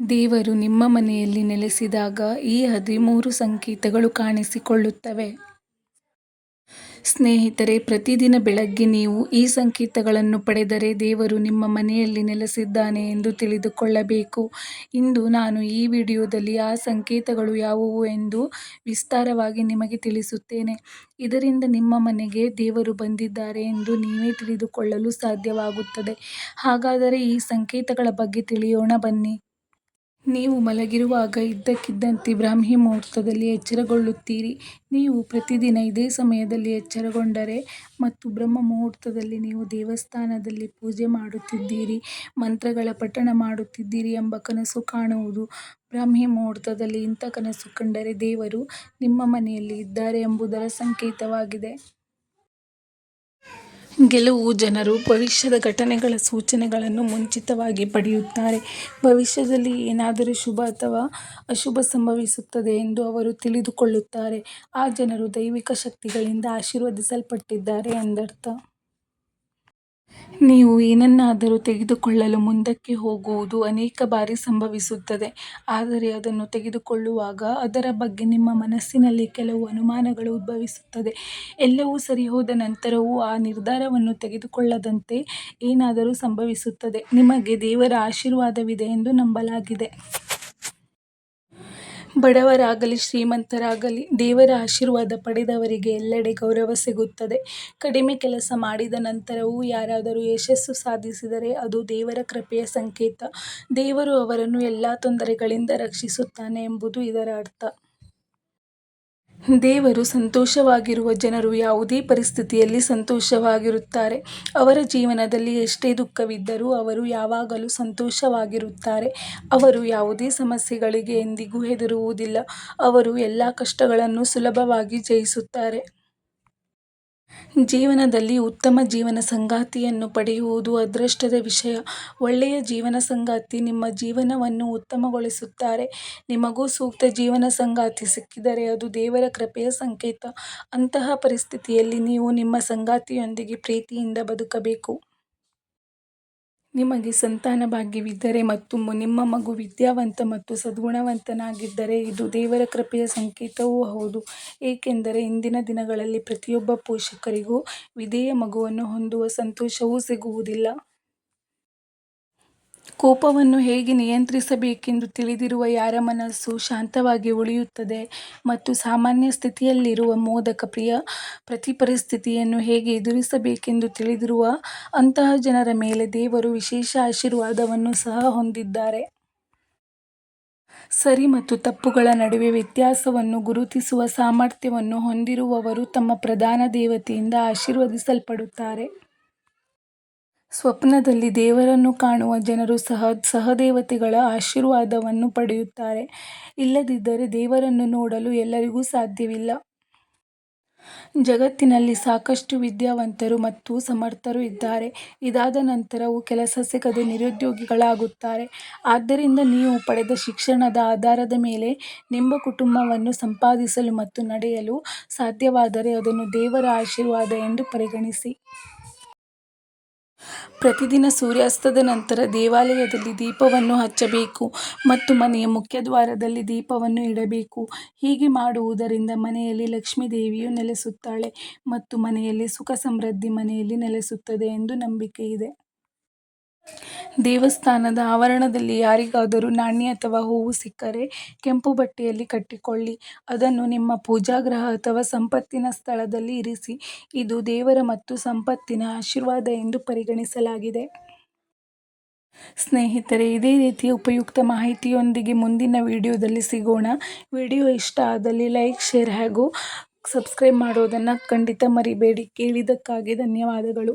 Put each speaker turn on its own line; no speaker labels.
ದೇವರು ನಿಮ್ಮ ಮನೆಯಲ್ಲಿ ನೆಲೆಸಿದಾಗ ಈ ಹದಿಮೂರು ಸಂಕೇತಗಳು ಕಾಣಿಸಿಕೊಳ್ಳುತ್ತವೆ. ಸ್ನೇಹಿತರೆ, ಪ್ರತಿದಿನ ಬೆಳಗ್ಗೆ ನೀವು ಈ ಸಂಕೇತಗಳನ್ನು ಪಡೆದರೆ ದೇವರು ನಿಮ್ಮ ಮನೆಯಲ್ಲಿ ನೆಲೆಸಿದ್ದಾನೆ ಎಂದು ತಿಳಿದುಕೊಳ್ಳಬೇಕು. ಇಂದು ನಾನು ಈ ವಿಡಿಯೋದಲ್ಲಿ ಆ ಸಂಕೇತಗಳು ಯಾವುವು ಎಂದು ವಿಸ್ತಾರವಾಗಿ ನಿಮಗೆ ತಿಳಿಸುತ್ತೇನೆ. ಇದರಿಂದ ನಿಮ್ಮ ಮನೆಗೆ ದೇವರು ಬಂದಿದ್ದಾರೆ ಎಂದು ನೀವೇ ತಿಳಿದುಕೊಳ್ಳಲು ಸಾಧ್ಯವಾಗುತ್ತದೆ. ಹಾಗಾದರೆ ಈ ಸಂಕೇತಗಳ ಬಗ್ಗೆ ತಿಳಿಯೋಣ ಬನ್ನಿ. ನೀವು ಮಲಗಿರುವಾಗ ಇದ್ದಕ್ಕಿದ್ದಂತೆ ಬ್ರಾಹ್ಮಿ ಮುಹೂರ್ತದಲ್ಲಿ ಎಚ್ಚರಗೊಳ್ಳುತ್ತೀರಿ. ನೀವು ಪ್ರತಿದಿನ ಇದೇ ಸಮಯದಲ್ಲಿ ಎಚ್ಚರಗೊಂಡರೆ ಮತ್ತು ಬ್ರಹ್ಮ ಮುಹೂರ್ತದಲ್ಲಿ ನೀವು ದೇವಸ್ಥಾನದಲ್ಲಿ ಪೂಜೆ ಮಾಡುತ್ತಿದ್ದೀರಿ, ಮಂತ್ರಗಳ ಪಠಣ ಮಾಡುತ್ತಿದ್ದೀರಿ ಎಂಬ ಕನಸು ಕಾಣುವುದು. ಬ್ರಾಹ್ಮಿ ಮುಹೂರ್ತದಲ್ಲಿ ಇಂಥ ಕನಸು ಕಂಡರೆ ದೇವರು ನಿಮ್ಮ ಮನೆಯಲ್ಲಿ ಇದ್ದಾರೆ ಎಂಬುದರ ಸಂಕೇತವಾಗಿದೆ. ಕೆಲವು ಜನರು ಭವಿಷ್ಯದ ಘಟನೆಗಳ ಸೂಚನೆಗಳನ್ನು ಮುಂಚಿತವಾಗಿ ಪಡೆಯುತ್ತಾರೆ. ಭವಿಷ್ಯದಲ್ಲಿ ಏನಾದರೂ ಶುಭ ಅಥವಾ ಅಶುಭ ಸಂಭವಿಸುತ್ತದೆ ಎಂದು ಅವರು ತಿಳಿದುಕೊಳ್ಳುತ್ತಾರೆ. ಆ ಜನರು ದೈವಿಕ ಶಕ್ತಿಗಳಿಂದ ಆಶೀರ್ವದಿಸಲ್ಪಟ್ಟಿದ್ದಾರೆ ಎಂದರ್ಥ. ನೀವು ಏನನ್ನಾದರೂ ತೆಗೆದುಕೊಳ್ಳಲು ಮುಂದಕ್ಕೆ ಹೋಗುವುದು ಅನೇಕ ಬಾರಿ ಸಂಭವಿಸುತ್ತದೆ. ಆದರೆ ಅದನ್ನು ತೆಗೆದುಕೊಳ್ಳುವಾಗ ಅದರ ಬಗ್ಗೆ ನಿಮ್ಮ ಮನಸ್ಸಿನಲ್ಲಿ ಕೆಲವು ಅನುಮಾನಗಳು ಉದ್ಭವಿಸುತ್ತದೆ. ಎಲ್ಲವೂ ಸರಿಹೋದ ನಂತರವೂ ಆ ನಿರ್ಧಾರವನ್ನು ತೆಗೆದುಕೊಳ್ಳದಂತೆ ಏನಾದರೂ ಸಂಭವಿಸುತ್ತದೆ. ನಿಮಗೆ ದೇವರ ಆಶೀರ್ವಾದವಿದೆ ಎಂದು ನಂಬಲಾಗಿದೆ. ಬಡವರಾಗಲಿ, ಶ್ರೀಮಂತರಾಗಲಿ, ದೇವರ ಆಶೀರ್ವಾದ ಪಡೆದವರಿಗೆ ಎಲ್ಲೆಡೆ ಗೌರವ ಸಿಗುತ್ತದೆ. ಕಡಿಮೆ ಕೆಲಸ ಮಾಡಿದ ನಂತರವೂ ಯಾರಾದರೂ ಯಶಸ್ಸು ಸಾಧಿಸಿದರೆ ಅದು ದೇವರ ಕೃಪೆಯ ಸಂಕೇತ. ದೇವರು ಅವರನ್ನು ಎಲ್ಲ ತೊಂದರೆಗಳಿಂದ ರಕ್ಷಿಸುತ್ತಾನೆ ಎಂಬುದು ಇದರ ಅರ್ಥ. ದೇವರು ಸಂತೋಷವಾಗಿರುವ ಜನರು ಯಾವುದೇ ಪರಿಸ್ಥಿತಿಯಲ್ಲಿ ಸಂತೋಷವಾಗಿರುತ್ತಾರೆ. ಅವರ ಜೀವನದಲ್ಲಿ ಎಷ್ಟೇ ದುಃಖವಿದ್ದರೂ ಅವರು ಯಾವಾಗಲೂ ಸಂತೋಷವಾಗಿರುತ್ತಾರೆ. ಅವರು ಯಾವುದೇ ಸಮಸ್ಯೆಗಳಿಗೆ ಎಂದಿಗೂ ಹೆದರುವುದಿಲ್ಲ. ಅವರು ಎಲ್ಲ ಕಷ್ಟಗಳನ್ನು ಸುಲಭವಾಗಿ ಜಯಿಸುತ್ತಾರೆ. ಜೀವನದಲ್ಲಿ ಉತ್ತಮ ಜೀವನ ಸಂಗಾತಿಯನ್ನು ಪಡೆಯುವುದು ಅದೃಷ್ಟದ ವಿಷಯ. ಒಳ್ಳೆಯ ಜೀವನ ಸಂಗಾತಿ ನಿಮ್ಮ ಜೀವನವನ್ನು ಉತ್ತಮಗೊಳಿಸುತ್ತಾರೆ. ನಿಮಗೂ ಸೂಕ್ತ ಜೀವನ ಸಂಗಾತಿ ಸಿಕ್ಕಿದರೆ ಅದು ದೇವರ ಕೃಪೆಯ ಸಂಕೇತ. ಅಂತಹ ಪರಿಸ್ಥಿತಿಯಲ್ಲಿ ನೀವು ನಿಮ್ಮ ಸಂಗಾತಿಯೊಂದಿಗೆ ಪ್ರೀತಿಯಿಂದ ಬದುಕಬೇಕು. ನಿಮಗೆ ಸಂತಾನ ಭಾಗ್ಯವಿದ್ದರೆ ಮತ್ತು ನಿಮ್ಮ ಮಗು ವಿದ್ಯಾವಂತ ಮತ್ತು ಸದ್ಗುಣವಂತನಾಗಿದ್ದರೆ ಇದು ದೇವರ ಕೃಪೆಯ ಸಂಕೇತವೂ ಹೌದು. ಏಕೆಂದರೆ ಇಂದಿನ ದಿನಗಳಲ್ಲಿ ಪ್ರತಿಯೊಬ್ಬ ಪೋಷಕರಿಗೂ ವಿಧೇಯ ಮಗುವನ್ನು ಹೊಂದುವ ಸಂತೋಷವೂ ಸಿಗುವುದಿಲ್ಲ. ಕೋಪವನ್ನು ಹೇಗೆ ನಿಯಂತ್ರಿಸಬೇಕೆಂದು ತಿಳಿದಿರುವ ಯಾರ ಮನಸ್ಸು ಶಾಂತವಾಗಿ ಉಳಿಯುತ್ತದೆ ಮತ್ತು ಸಾಮಾನ್ಯ ಸ್ಥಿತಿಯಲ್ಲಿರುವ ಮೋದಕ ಪ್ರಿಯ ಪ್ರತಿ ಪರಿಸ್ಥಿತಿಯನ್ನು ಹೇಗೆ ಎದುರಿಸಬೇಕೆಂದು ತಿಳಿದಿರುವ ಅಂತಹ ಜನರ ಮೇಲೆ ದೇವರು ವಿಶೇಷ ಆಶೀರ್ವಾದವನ್ನು ಸಹ ಹೊಂದಿದ್ದಾರೆ. ಸರಿ ಮತ್ತು ತಪ್ಪುಗಳ ನಡುವೆ ವ್ಯತ್ಯಾಸವನ್ನು ಗುರುತಿಸುವ ಸಾಮರ್ಥ್ಯವನ್ನು ಹೊಂದಿರುವವರು ತಮ್ಮ ಪ್ರಧಾನ ದೇವತೆಯಿಂದ ಆಶೀರ್ವದಿಸಲ್ಪಡುತ್ತಾರೆ. ಸ್ವಪ್ನದಲ್ಲಿ ದೇವರನ್ನು ಕಾಣುವ ಜನರು ಸಹ ಸಹದೇವತೆಗಳ ಆಶೀರ್ವಾದವನ್ನು ಪಡೆಯುತ್ತಾರೆ. ಇಲ್ಲದಿದ್ದರೆ ದೇವರನ್ನು ನೋಡಲು ಎಲ್ಲರಿಗೂ ಸಾಧ್ಯವಿಲ್ಲ. ಜಗತ್ತಿನಲ್ಲಿ ಸಾಕಷ್ಟು ವಿದ್ಯಾವಂತರು ಮತ್ತು ಸಮರ್ಥರು ಇದ್ದಾರೆ. ಇದಾದ ನಂತರವೂ ಕೆಲಸ ಸಿಗದೆ ನಿರುದ್ಯೋಗಿಗಳಾಗುತ್ತಾರೆ. ಆದ್ದರಿಂದ ನೀವು ಪಡೆದ ಶಿಕ್ಷಣದ ಆಧಾರದ ಮೇಲೆ ನಿಮ್ಮ ಕುಟುಂಬವನ್ನು ಸಂಪಾದಿಸಲು ಮತ್ತು ನಡೆಯಲು ಸಾಧ್ಯವಾದರೆ ಅದನ್ನು ದೇವರ ಆಶೀರ್ವಾದ ಎಂದು ಪರಿಗಣಿಸಿ. ಪ್ರತಿದಿನ ಸೂರ್ಯಾಸ್ತದ ನಂತರ ದೇವಾಲಯದಲ್ಲಿ ದೀಪವನ್ನು ಹಚ್ಚಬೇಕು ಮತ್ತು ಮನೆಯ ಮುಖ್ಯದ್ವಾರದಲ್ಲಿ ದೀಪವನ್ನು ಇಡಬೇಕು. ಹೀಗೆ ಮಾಡುವುದರಿಂದ ಮನೆಯಲ್ಲಿ ಲಕ್ಷ್ಮೀ ದೇವಿಯು ನೆಲೆಸುತ್ತಾಳೆ ಮತ್ತು ಮನೆಯಲ್ಲಿ ಸುಖ ಸಮೃದ್ಧಿ ಮನೆಯಲ್ಲಿ ನೆಲೆಸುತ್ತದೆ ಎಂದು ನಂಬಿಕೆಯಿದೆ. ದೇವಸ್ಥಾನದ ಆವರಣದಲ್ಲಿ ಯಾರಿಗಾದರೂ ನಾಣ್ಯ ಅಥವಾ ಹೂವು ಸಿಕ್ಕರೆ ಕೆಂಪು ಬಟ್ಟೆಯಲ್ಲಿ ಕಟ್ಟಿಕೊಳ್ಳಿ. ಅದನ್ನು ನಿಮ್ಮ ಪೂಜಾಗೃಹ ಅಥವಾ ಸಂಪತ್ತಿನ ಸ್ಥಳದಲ್ಲಿ ಇರಿಸಿ. ಇದು ದೇವರ ಮತ್ತು ಸಂಪತ್ತಿನ ಆಶೀರ್ವಾದ ಎಂದು ಪರಿಗಣಿಸಲಾಗಿದೆ. ಸ್ನೇಹಿತರೆ, ಇದೇ ರೀತಿಯ ಉಪಯುಕ್ತ ಮಾಹಿತಿಯೊಂದಿಗೆ ಮುಂದಿನ ವಿಡಿಯೋದಲ್ಲಿ ಸಿಗೋಣ. ವಿಡಿಯೋ ಇಷ್ಟ ಆದಲ್ಲಿ ಲೈಕ್, ಶೇರ್ ಹಾಗೂ ಸಬ್ಸ್ಕ್ರೈಬ್ ಮಾಡೋದನ್ನು ಖಂಡಿತ ಮರಿಬೇಡಿ. ಕೇಳಿದ್ದಕ್ಕಾಗಿ ಧನ್ಯವಾದಗಳು.